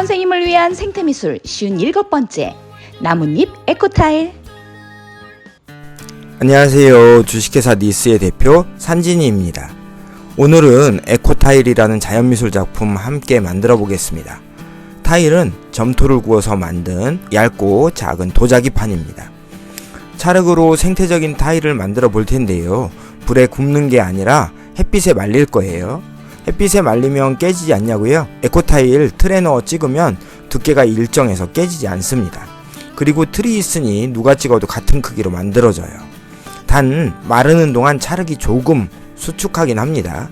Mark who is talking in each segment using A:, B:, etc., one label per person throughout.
A: 선생님을 위한 생태 미술 쉬운 일곱 번째 나뭇잎 에코타일
B: 안녕하세요. 주식회사 니스의 대표 산진이입니다. 오늘은 에코타일이라는 자연미술 작품 함께 만들어 보겠습니다. 타일은 점토를 구워서 만든 얇고 작은 도자기판입니다. 찰흙으로 생태적인 타일을 만들어 볼 텐데요. 불에 굽는 게 아니라 햇빛에 말릴 거예요. 햇빛에 말리면 깨지지 않냐고요? 에코타일 넣어 찍으면 두께가 일정해서 깨지지 않습니다. 그리고 틀이 있으니 누가 찍어도 같은 크기로 만들어져요. 단 마르는 동안 찰흙이 조금 수축하긴 합니다.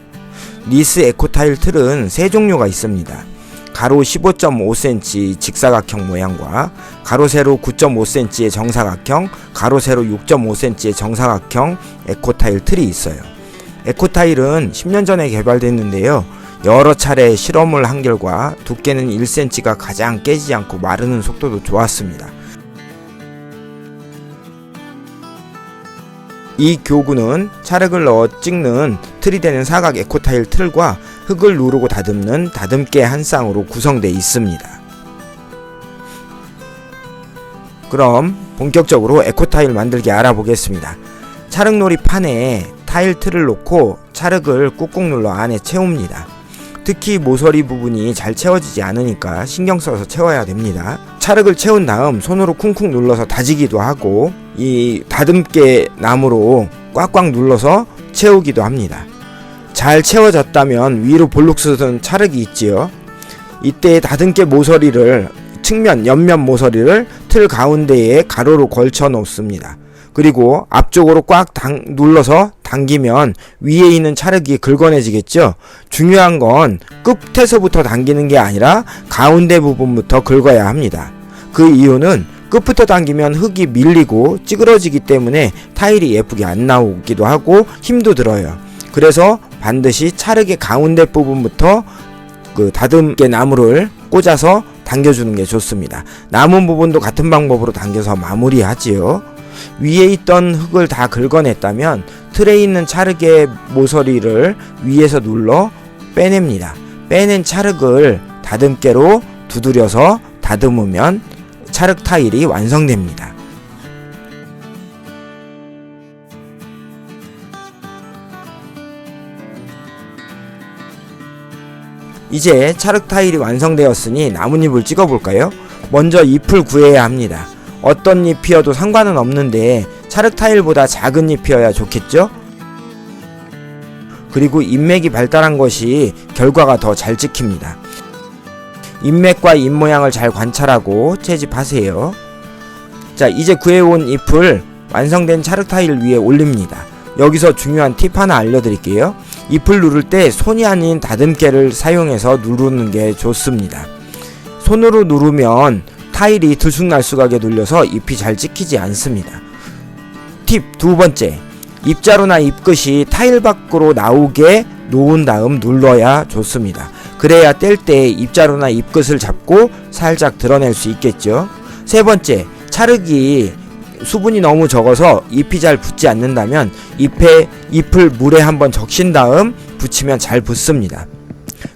B: 니스 에코타일 틀은 세 종류가 있습니다. 가로 15.5cm 직사각형 모양과 가로 세로 9.5cm의 정사각형, 가로 세로 6.5cm의 정사각형 에코타일 틀이 있어요. 에코타일은 10년 전에 개발됐는데요. 여러 차례 실험을 한 결과 두께는 1cm가 가장 깨지지 않고 마르는 속도도 좋았습니다. 이 교구는 찰흙을 넣어 찍는 틀이 되는 사각 에코타일 틀과 흙을 누르고 다듬는 다듬개 한 쌍으로 구성되어 있습니다. 그럼 본격적으로 에코타일 만들기 알아보겠습니다. 찰흙놀이 판에 타일 틀을 놓고 찰흙을 꾹꾹 눌러 안에 채웁니다. 특히 모서리 부분이 잘 채워지지 않으니까 신경 써서 채워야 됩니다. 찰흙을 채운 다음 손으로 쿵쿵 눌러서 다지기도 하고 이 다듬개 나무로 꽉꽉 눌러서 채우기도 합니다. 잘 채워졌다면 위로 볼록 솟은 찰흙이 있지요. 이때 다듬개 모서리를 측면 옆면 모서리를 틀 가운데에 가로로 걸쳐 놓습니다. 그리고 앞쪽으로 꽉 당, 눌러서 당기면 위에 있는 찰흙이 긁어내지겠죠? 중요한 건 끝에서부터 당기는 게 아니라 가운데 부분부터 긁어야 합니다. 그 이유는 끝부터 당기면 흙이 밀리고 찌그러지기 때문에 타일이 예쁘게 안 나오기도 하고 힘도 들어요. 그래서 반드시 찰흙의 가운데 부분부터 그 다듬개 나무를 꽂아서 당겨주는 게 좋습니다. 남은 부분도 같은 방법으로 당겨서 마무리하지요. 위에 있던 흙을 다 긁어냈다면 틀에 있는 찰흙의 모서리를 위에서 눌러 빼냅니다. 빼낸 찰흙을 다듬개로 두드려서 다듬으면 찰흙 타일이 완성됩니다. 이제 찰흙 타일이 완성되었으니 나뭇잎을 찍어볼까요? 먼저 잎을 구해야 합니다. 어떤 잎이어도 상관은 없는데 찰흙 타일보다 작은 잎이어야 좋겠죠? 그리고 잎맥이 발달한 것이 결과가 더 잘 찍힙니다. 잎맥과 잎 모양을 잘 관찰하고 채집하세요. 자, 이제 구해온 잎을 완성된 찰흙 타일 위에 올립니다. 여기서 중요한 팁 하나 알려드릴게요. 잎을 누를 때 손이 아닌 다듬개를 사용해서 누르는 게 좋습니다. 손으로 누르면 타일이 들쑥날쑥하게 눌려서 잎이 잘 찍히지 않습니다. 팁 두 번째. 입자루나 잎끝이 타일 밖으로 나오게 놓은 다음 눌러야 좋습니다. 그래야 뗄 때 입자루나 잎끝을 잡고 살짝 드러낼 수 있겠죠. 세 번째. 찰흙이 수분이 너무 적어서 잎이 잘 붙지 않는다면 잎에 잎을 물에 한번 적신 다음 붙이면 잘 붙습니다.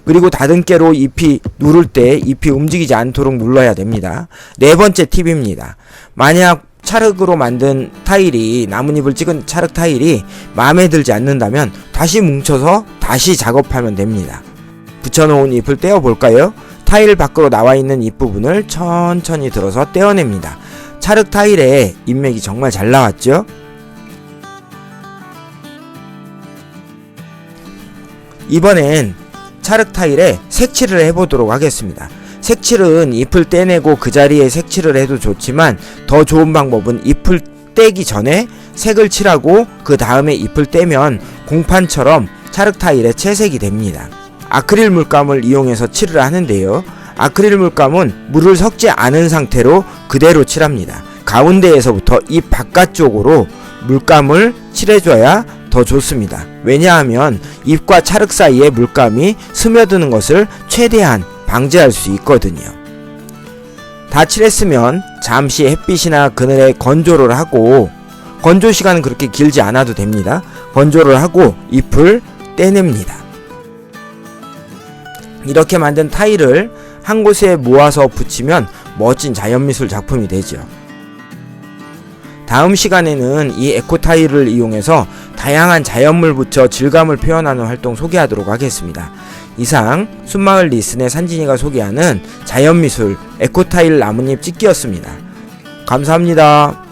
B: 그리고 다듬개로 잎이 누를 때 잎이 움직이지 않도록 눌러야 됩니다. 네 번째 팁입니다. 만약 찰흙으로 만든 타일이 나뭇잎을 찍은 찰흙 타일이 마음에 들지 않는다면 다시 뭉쳐서 다시 작업하면 됩니다. 붙여놓은 잎을 떼어 볼까요? 타일 밖으로 나와 있는 잎부분을 천천히 들어서 떼어냅니다. 찰흙 타일에 잎맥이 정말 잘 나왔죠? 이번엔 찰흙 타일에 색칠을 해보도록 하겠습니다. 색칠은 잎을 떼내고 그 자리에 색칠을 해도 좋지만 더 좋은 방법은 잎을 떼기 전에 색을 칠하고 그 다음에 잎을 떼면 공판처럼 찰흙 타일에 채색이 됩니다. 아크릴 물감을 이용해서 칠을 하는데요. 아크릴 물감은 물을 섞지 않은 상태로 그대로 칠합니다. 가운데에서부터 잎 바깥쪽으로 물감을 칠해줘야 더 좋습니다. 왜냐하면 잎과 찰흙 사이에 물감이 스며드는 것을 최대한 방지할 수 있거든요. 다 칠했으면 잠시 햇빛이나 그늘에 건조를 하고 건조 시간은 그렇게 길지 않아도 됩니다. 건조를 하고 잎을 떼냅니다. 이렇게 만든 타일을 한 곳에 모아서 붙이면 멋진 자연미술 작품이 되죠. 다음 시간에는 이 에코타일을 이용해서 다양한 자연물 붙여 질감을 표현하는 활동 소개하도록 하겠습니다. 이상 순마을 리슨의 산진이가 소개하는 자연미술 에코타일 나뭇잎 찍기였습니다. 감사합니다.